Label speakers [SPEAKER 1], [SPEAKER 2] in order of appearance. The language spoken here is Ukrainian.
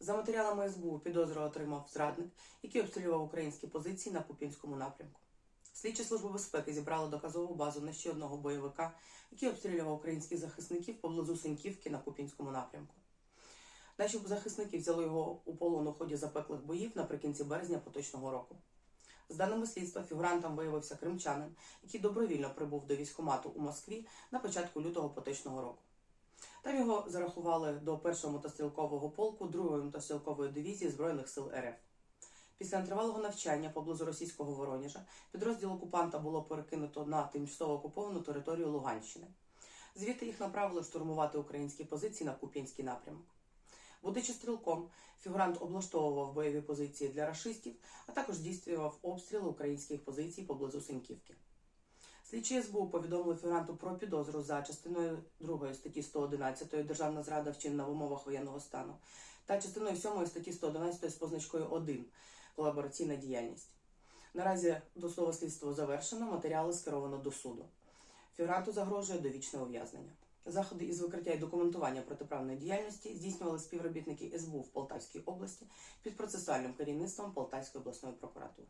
[SPEAKER 1] За матеріалами СБУ підозру отримав зрадник, який обстрілював українські позиції на Куп'янському напрямку. Слідчі служби безпеки зібрали доказову базу на ще одного бойовика, який обстрілював українських захисників поблизу Синьківки на Куп'янському напрямку. Наші захисники взяли його у полон у ході запеклих боїв наприкінці березня поточного року. З даними слідства, фігурантом виявився кримчанин, який добровільно прибув до військкомату у Москві на початку лютого поточного року. Там його зарахували до першого мотострілкового полку другої мотострілкової дивізії Збройних сил РФ. Після тривалого навчання поблизу російського Воронежа підрозділ окупанта було перекинуто на тимчасово окуповану територію Луганщини. Звідти їх направили штурмувати українські позиції на Куп'янський напрямок. Будучи стрілком, фігурант облаштовував бойові позиції для рашистів, а також здійснював обстріли українських позицій поблизу Синьківки. Слідчі СБУ повідомили фігуранту про підозру за частиною 2 статті 111 Державна зрада вчинена в умовах воєнного стану та частиною 7 статті 111 з позначкою 1 колабораційна діяльність. Наразі досудове слідство завершено, матеріали скеровано до суду. Фігуранту загрожує довічне ув'язнення. Заходи із викриття і документування протиправної діяльності здійснювали співробітники СБУ в Полтавській області під процесуальним керівництвом Полтавської обласної прокуратури.